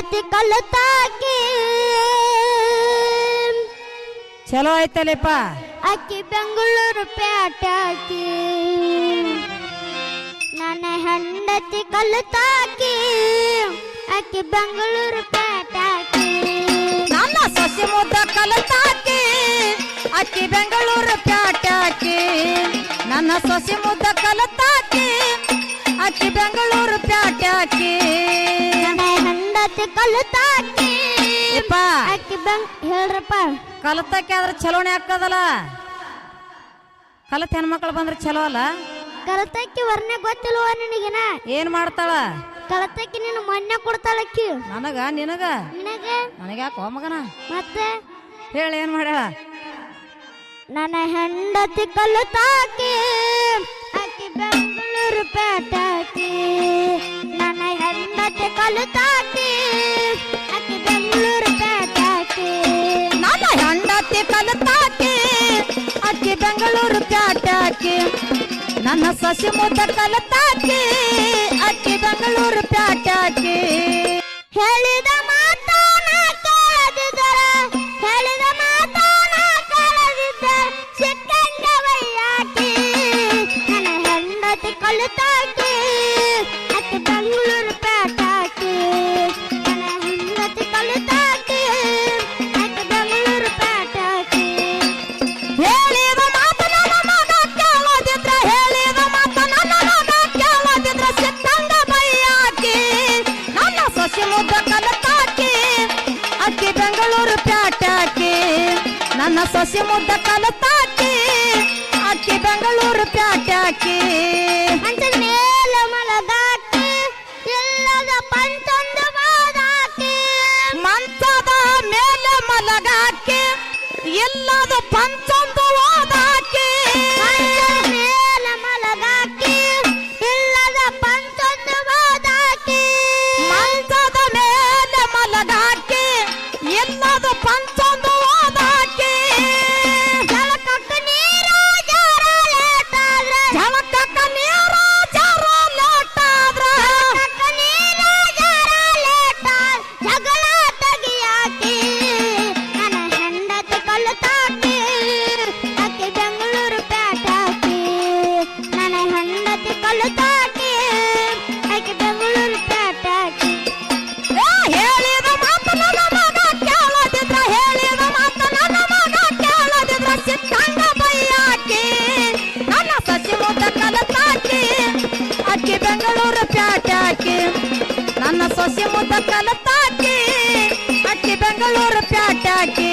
ಕಲತಾಕಿ. ಚಲೋ ಆಯ್ತಲ್ಲಪ್ಪ ಅಕ್ಕಿ ಬೆಂಗಳೂರು ಪ್ಯಾಟಾಕಿ ನನ್ನ ಹೆಂಡತಿ ಕಲತಾಕಿ. ಅಕ್ಕಿ ಬೆಂಗಳೂರು ಪ್ಯಾಟಾಕಿ ನನ್ನ ಸೊಸೆ ಮುದ್ದ ಕಲತಾಕಿ. ಅಕ್ಕಿ ಬೆಂಗಳೂರು ಪ್ಯಾಟಾಕಿ ನನ್ನ ಸೊಸೆ ಮುದ್ದ ಕಲತಾಕಿ. ಅಕ್ಕಿ ಬೆಂಗಳೂರು ಪ್ಯಾಟಾಕಿ ಕಲತಾಕಿ. ಅಕ್ಕಿ ಹೇಳ್ರಪ್ಪ. ಕಲತಾಕಿ ಆದ್ರೆ ಚಲೋಣೆ ಆಗ್ತದಲ್ಲ? ಕಲತ್ ಹೆಣ್ಮಕ್ಳು ಬಂದ್ರೆ ಚಲೋ ಅಲ್ಲ? ಕಲತಾಕಿ ವರ್ಣೆ ಗೊತ್ತಿಲ್ವ ನಿನಗಿನ? ಏನ್ ಮಾಡ್ತಾಳ? ಕಲತಾಕಿ ನಿನ್ನ ಮೊನ್ನೆ ಕೊಡ್ತಾಳ ನನಗ ನಿನಗ? ನಿನಗ? ನನಗ್ಯಾಕೋ ಮಗನ? ಮತ್ತೆ? ಹೇಳ ಏನ್ ಮಾಡ್ಯಾಳ? ನನ್ನ ಹೆಂಡತಿ ಕಲತಾಕಿ ಅಕ್ಕಿ ಬೆಂಗಳೂರು ಪೇಟಾಕಿ ನನ್ನ ಹೆಂಡತಿ ಕಲತಾ ಪ್ಯಾಟ್ಯಾಕಿ ನನ್ನ ಸಸಿ ಮುದ್ದ ಕಲತಾಕಿ ಅಕ್ಕಿ ಬೆಂಗಳೂರು ಪ್ಯಾಟ್ಯಾಕಿ ಸೊಸಿ ಮುದ್ದ ಕಲತಾಕಿ ಅಕ್ಕಿ ಬೆಂಗಳೂರು ಪ್ಯಾಟ್ಯಾಕಿ ಹಂಚದ ಮೇಲ ಮಲದಾಕಿ ಇಲ್ಲದ ಪಂಚಂದ ಮಂತದ ಮೇಲ ಮೇಲೆ ಮಲಗಾಕಿ ಇಲ್ಲದ ಪಂಚ ಕಲತಾಕಿ ಅಟ್ಟಿ ಬೆಂಗಳೂರು ಪ್ಯಾಟಾಕಿ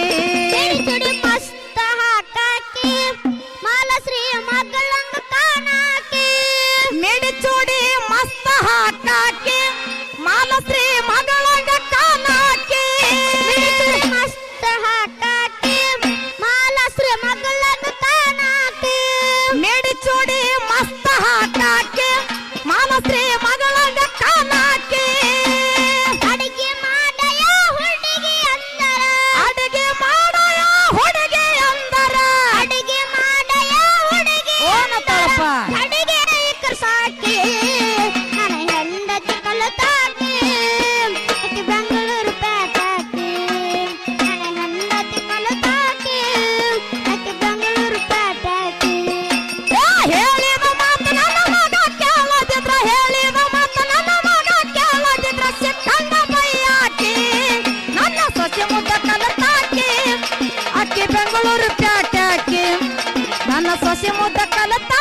ನನ್ನ ಸೊಸೆ ಮುದ್ದ ಕಲತ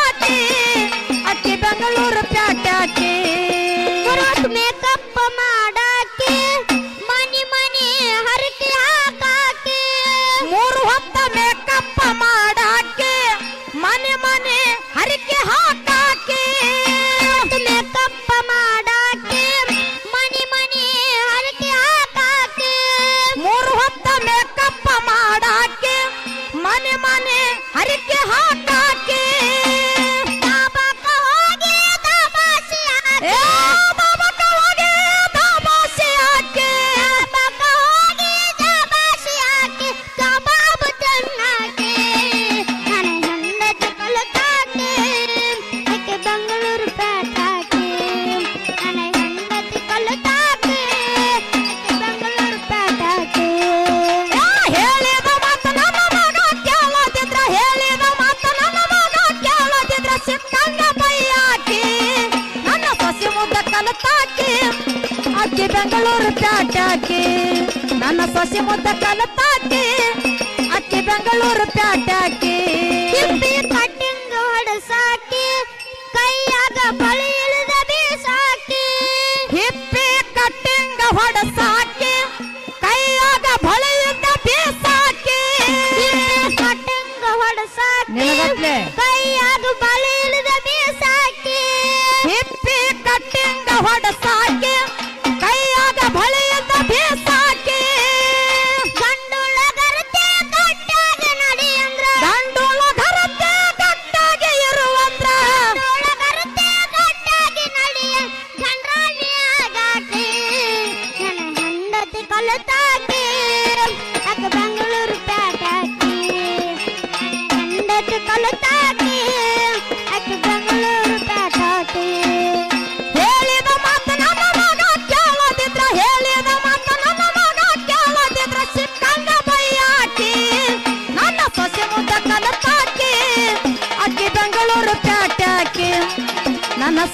ಹಾಕಿ ನನ್ನ ಸೊಸೆ ಮುದ್ದ ಕಲತಾಕಿ ಅಕ್ಕಿ ಬೆಂಗಳೂರು ಪ್ಯಾಟ್ಯಾಕಿ ಕಟ್ಟಿಂಗ್ ಹೊಡಸಾಕಿ ಕೈಯಾಗ ಬಳಿ ಇಳಿದ ಬೀಸಾಕಿ ಹಿಪ್ಪಿ ಕಟ್ಟಿಂಗ್ ಹೊಡಸಾಕಿ ಕೈಯಾಗ ಬಳಿ ಇದ್ದ ಬೀಸಾಕಿ ಕಟ್ಟಿಂಗ್ ಹೊಡಸಾಕಿ ಕೈಯಾಗ ಬಳಿ ಇಳಿದ ಬೀಸಾಕಿ ಹಿಪ್ಪಿ ಕಟ್ಟಿಂಗ್ ಹೊಡಸಾಕಿ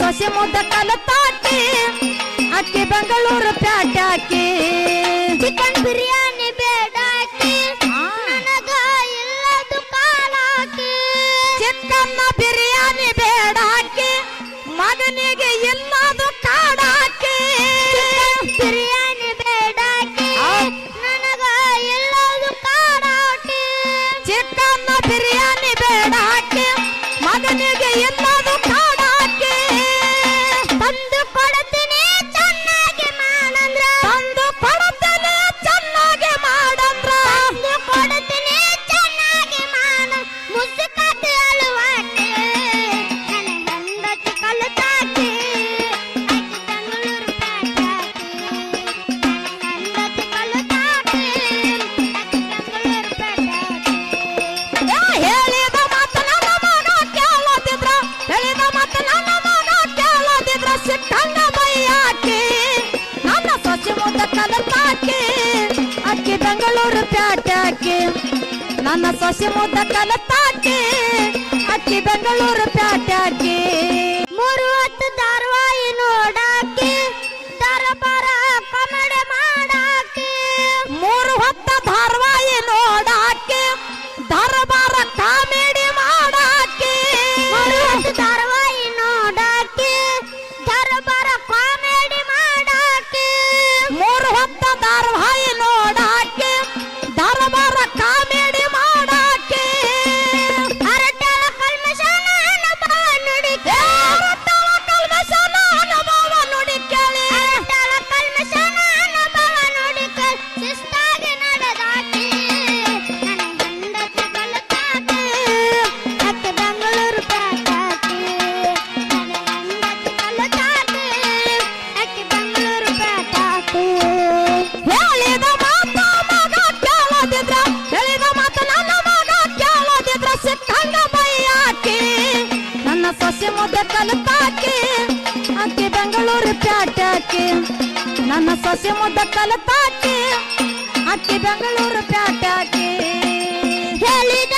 ಸೊಸೆ ಮುದ್ದ ಕಲ ತಾಟಿ ಅಕ್ಕಿ ಬೆಂಗಳೂರು ಪ್ಯಾಟ್ಯಾಕಿ ಚಿಕನ್ ಬಿರಿಯಾನಿ ಬೇಡಾಕಿ ನನಗ ಇಲ್ಲದು ಕಾಲಾಕಿ ಚಿಕ್ಕನ್ನ ಬೆಂಗಳೂರು ಪ್ಯಾಟ್ಯಾಕಿ. ನನ್ನ ಸೊಸೆ ಮುದ್ದ ಕಲತಾಕಿ. ಅಕ್ಕಿ ಬೆಂಗಳೂರು ಪ್ಯಾಟ್ಯಾಕಿ. ಮೂರು ಹತ್ತು ಧಾರವಾಹಿ ನೋಡ ಅಕ್ಕಿ ಬೆಂಗಳೂರು ಪ್ಯಾಟಾಕೆ ನನ್ನ ಸೊಸೆ ಮುದ್ದ ಕಲತಾಕೆ ಅಕ್ಕಿ ಬೆಂಗಳೂರು ಪ್ಯಾಟಾಕೆ ಹೇಳಿದ